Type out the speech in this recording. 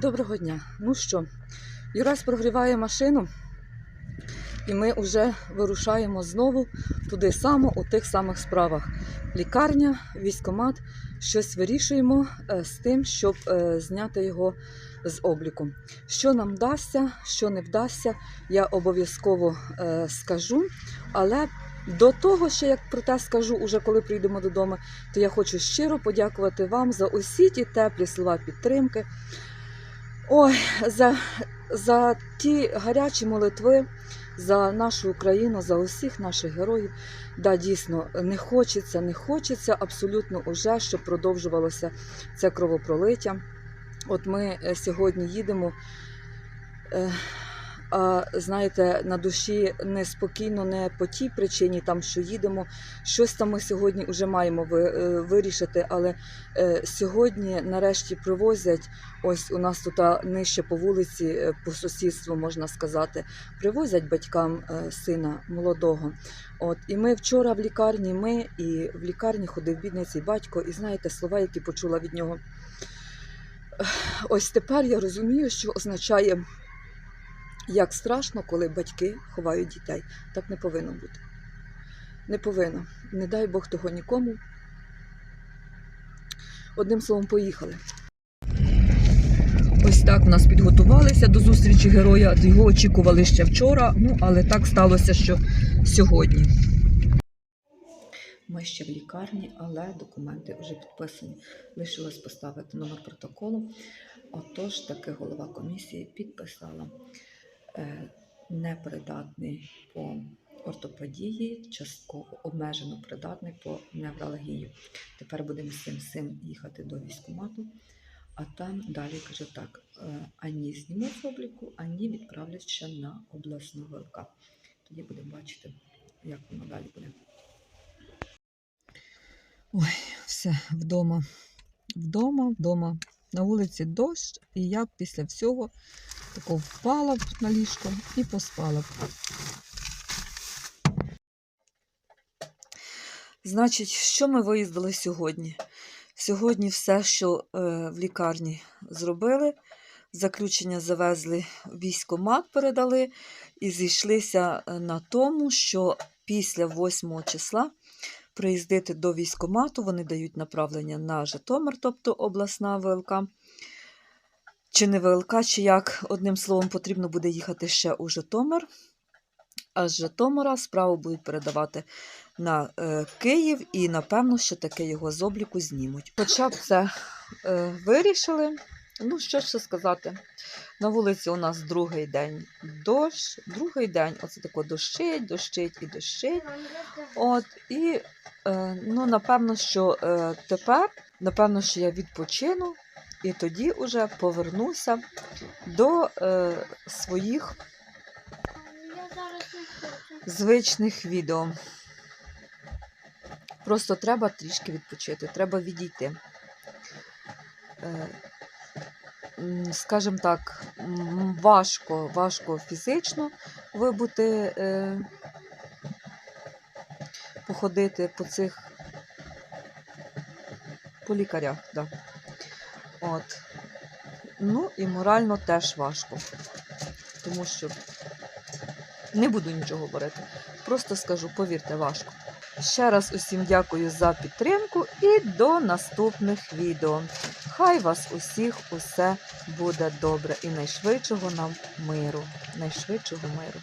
Доброго дня. Ну що, Юрась прогріває машину, і ми вже вирушаємо знову туди само, у тих самих справах. Лікарня, військомат, щось вирішуємо е, з тим, щоб е, зняти його з обліку. Що нам вдасться, що не вдасться, я обов'язково е, скажу. Але до того, ще як про те скажу, уже коли прийдемо додому, то я хочу щиро подякувати вам за усі ті теплі слова підтримки. Ой, за, за ті гарячі молитви за нашу Україну, за усіх наших героїв. Да, дійсно, не хочеться, не хочеться абсолютно уже, щоб продовжувалося це кровопролиття. От ми е, сьогодні їдемо. А знаєте, на душі неспокійно не по тій причині, там що їдемо. Щось там ми сьогодні вже маємо е, вирішити. Але е, сьогодні, нарешті, привозять ось у нас тут нижче по вулиці, е, по сусідству можна сказати, привозять батькам сина молодого. От і ми вчора в лікарні, ми і в лікарні ходив бідний цей батько, і знаєте слова, які почула від нього. Ось тепер я розумію, що означає, як страшно, коли батьки ховають дітей. Так не повинно бути. Не повинно. Не дай Бог того нікому. Одним словом, поїхали. Ось так в нас підготувалися до зустрічі героя. Його очікували ще вчора, ну але так сталося, що сьогодні. Ми ще в лікарні, але документи вже підписані. Лишилось поставити номер протоколу. Отож, таки голова комісії підписала непридатний по ортопедії, частково обмежено придатний по невралгії. Тепер будемо з цим всім їхати до військкомату. А там далі каже так: е, ані знімуть з обліку, ані відправлять ще на обласну ВЛК. Тоді будемо бачити, як воно далі буде. Ой, все, вдома. Вдома, вдома. На вулиці дощ, і я після всього тако впала б на ліжко і поспала б. Значить, що ми виїздили сьогодні? Сьогодні все, що е, в лікарні зробили, заключення завезли в військкомат, передали і зійшлися е, на тому, що після 8 числа приїздити до військкомату, вони дають направлення на Житомир, тобто обласна ВЛК. Чи не ВЛК, чи як, одним словом, потрібно буде їхати ще у Житомир. А з Житомира справу будуть передавати на е, Київ, і напевно, що таке його з обліку знімуть. Хоча б це е, вирішили. Ну, що ще сказати? На вулиці у нас другий день дощ, другий день оце тако дощить, дощить і дощить. От, і е, ну, напевно, що е, тепер, напевно, що я відпочину і тоді вже повернуся до е, своїх звичних відео. Просто треба трішки відпочити, треба відійти. Е, Скажімо так, важко, важко фізично вибути, е, походити по цих по лікарях. Да. От. Ну і морально теж важко. Тому що не буду нічого говорити. Просто скажу, повірте, важко. Ще раз усім дякую за підтримку і до наступних відео. Хай вас усіх усе буде добре і найшвидшого нам миру. Найшвидшого миру.